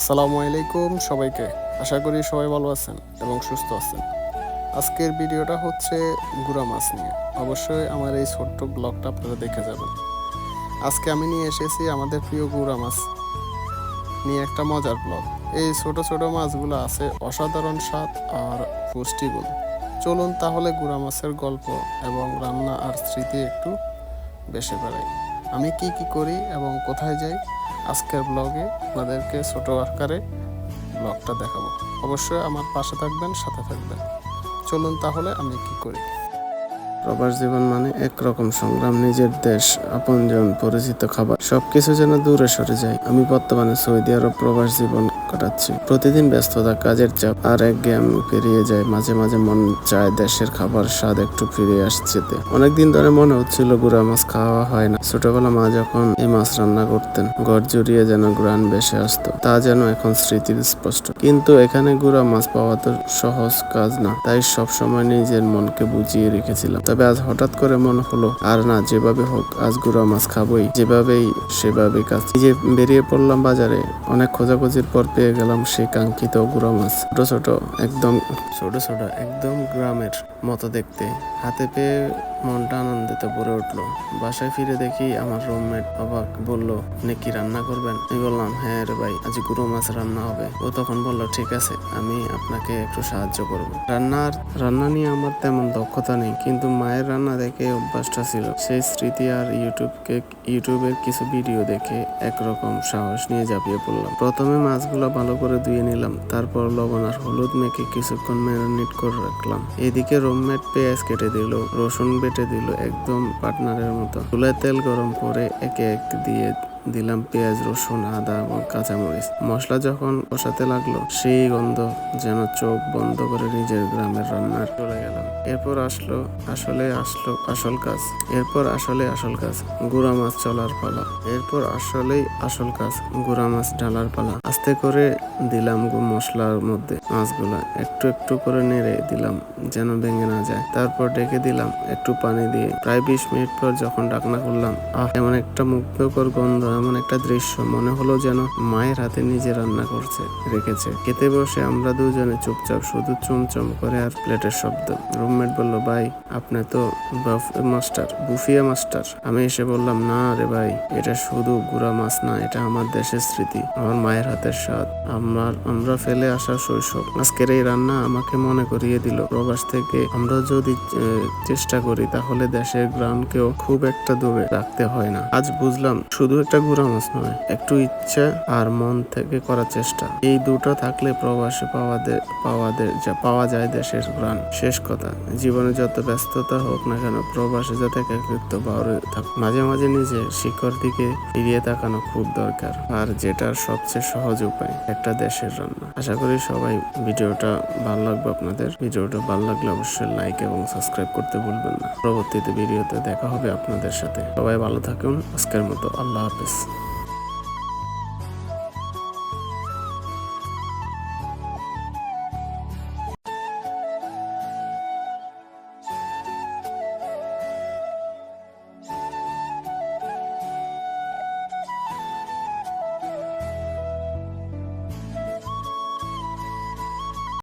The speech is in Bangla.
আসসালামু আলাইকুম সবাইকে। আশা করি সবাই ভালো আছেন এবং সুস্থ আছেন। আজকের ভিডিওটা হচ্ছে গুড়া মাছ নিয়ে। অবশ্যই আমার এই ছোট্ট ব্লগটা আপনারা দেখে যাবেন। আজকে আমি নিয়ে এসেছি আমাদের প্রিয় গুড়া মাছ নিয়ে একটা মজার ব্লগ। এই ছোট ছোট মাছগুলো আছে অসাধারণ স্বাদ আর পুষ্টিগুণ চলুন তাহলে গুড়া মাছের গল্প এবং রান্না আর স্মৃতি একটু বেশি বেড়াই। আমি কি কি করি এবং কোথায় যাই আজকের ব্লগে আপনাদেরকে ছোট আকারে ব্লগটা দেখাবো। অবশ্যই আমার পাশে থাকবেন, সাথে থাকবেন। চলুন তাহলে আমি কি করি? প্রবাস জীবন মানে একরকম সংগ্রাম, নিজের দেশ আপন আপনজন, পরিচিত খাবার, সবকিছু যেন দূরে সরে যায়। আমি বর্তমানে সৌদি আরব প্রবাস জীবন কাটাচ্ছি। প্রতিদিন ব্যস্ততা, কাজের চাপ আর এক আমি পেরিয়ে যায়। মাঝে মাঝে মন চায় দেশের খাবার স্বাদ একটু ফিরে আসছে অনেকদিন ধরে মনে হচ্ছিল গুড়া মাছ খাওয়া হয় না। ছোটবেলা মা যখন এই মাছ রান্না করতেন, ঘর জুড়িয়ে যেন গ্রান বেসে আসতো। তা যেন এখন স্মৃতির স্পষ্ট। কিন্তু এখানে গুড়া মাছ পাওয়া তো সহজ কাজ না। তাই সব সময় নিজের মনকে বুঝিয়ে রেখেছিলাম। তবে আজ হঠাৎ করে মনে হলো, আর না, যেভাবে হোক, আজ গুড়া মাছ খাবই। যেভাবেই সেভাবে কাজ। নিজে বেরিয়ে পড়লাম বাজারে, অনেক খোঁজাখুঁজির পর পেয়ে গেলাম সে কাঙ্ক্ষিত গুড়া মাছ। ছোট ছোট, একদম, ছোট ছোট, একদম গ্রামের মতো দেখতে। হাতে পেয়ে মনটা আনন্দিত ভরে উঠল। বাসায় ফিরে দেখি আমার রুমমেট অবাক বলল, আপনি কি রান্না করবেন? আমি বললাম হ্যাঁ রে ভাই, আজ গুঁড়ো মাছ রান্না হবে। ও তখন বলল, ঠিক আছে, আমি আপনাকে একটু সাহায্য করব। রান্নার, রান্না নিয়ে আমার তেমন দক্ষতা নেই, কিন্তু মায়ের রান্না দেখে অভ্যাসটা ছিল। সেই স্মৃতি আর ইউটিউবকে, ইউটিউবের কিছু ভিডিও দেখে একরকম সাহস নিয়ে ঝাঁপিয়ে পড়লাম। প্রথমে মাছগুলো ভালো করে ধুয়ে নিলাম, তারপর লবণ আর হলুদ মেখে কিছুক্ষণ ম্যারিনেট করে রাখলাম। এদিকে রুমমেট পেঁয়াজ কেটে দিল, রসুন বেটে দিল একদম পার্টনারের মতো। চুলায় তেল গরম করে একে এক দিয়ে দিলাম পেঁয়াজ, রসুন, আদা এবং কাঁচামরিচ। মশলা যখন কষাতে লাগল, সেই গন্ধ যেন চোখ বন্ধ করে নিজের গ্রামের রান্নার চলে গেলাম এরপর আসলো আসলে আসলো আসল কাজ। এরপর আসলে আসল কাজ, গুড়া মাছ চলার পালা। এরপর আসলেই আসল কাজ, গুড়া মাছ ঢালার পালা। আস্তে করে দিলাম মশলার মধ্যে মাছগুলা। একটু একটু করে নেড়ে দিলাম যেন ভেঙে না যায়। তারপর ডেকে দিলাম একটু পানি দিয়ে। প্রায় বিশ মিনিট পর যখন ডাকনা করলাম আহ, এমন একটা মুগ্ধকর গন্ধ এমন একটা দৃশ্য মনে হলো যেন মায়ের হাতে নিজে রান্না করছে, রেখেছে। খেতে বসে আমরা দুজনে চুপচাপ শুধু চুমচুম করে আর প্লেটের শব্দ। রুমমেট বলল, ভাই, আপনি তো মাস্টার বুফিয়া মাস্টার। আমি এসে বললাম, না রে ভাই, এটা শুধু গুড়া মাছ না, এটা আমার দেশের স্মৃতি, আমার মায়ের হাতের স্বাদ। আমার, আমরা ফেলে আসা শৈশব, আজকের এই রান্না আমাকে মনে করিয়ে দিল। প্রবাস থেকে আমরা যদি চেষ্টা করি, তাহলে দেশের গ্রামকেও খুব একটা দূরে রাখতে হয় না। আজ বুঝলাম, শুধু একটা গুড়া মাছ নয় একটু ইচ্ছা আর মন থেকে করার চেষ্টা। এই দুটো থাকলে প্রবাসে পাওয়া পাওয়া পাওয়া যায় দেশের গ্রাম শেষ কথা, জীবনে যত ব্যস্ততা হোক না কেন প্রবাসে যাতে একাকৃত্ব বাড়ে থাক, মাঝে মাঝে নিজে শিকড় দিকে ফিরিয়ে তাকানো খুব দরকার। আর যেটার সবচেয়ে সহজ উপায়, একটা দেশের রান্না। আশা করি সবাই ভিডিওটা ভালো লাগবে আপনাদের। ভিডিওটা ভালো লাগলে অবশ্যই লাইক এবং সাবস্ক্রাইব করতে ভুলবেন না। পরবর্তীতে ভিডিওতে দেখা হবে আপনাদের সাথে। সবাই ভালো থাকুন। আজকের মতো আল্লাহ হাফেজ। です。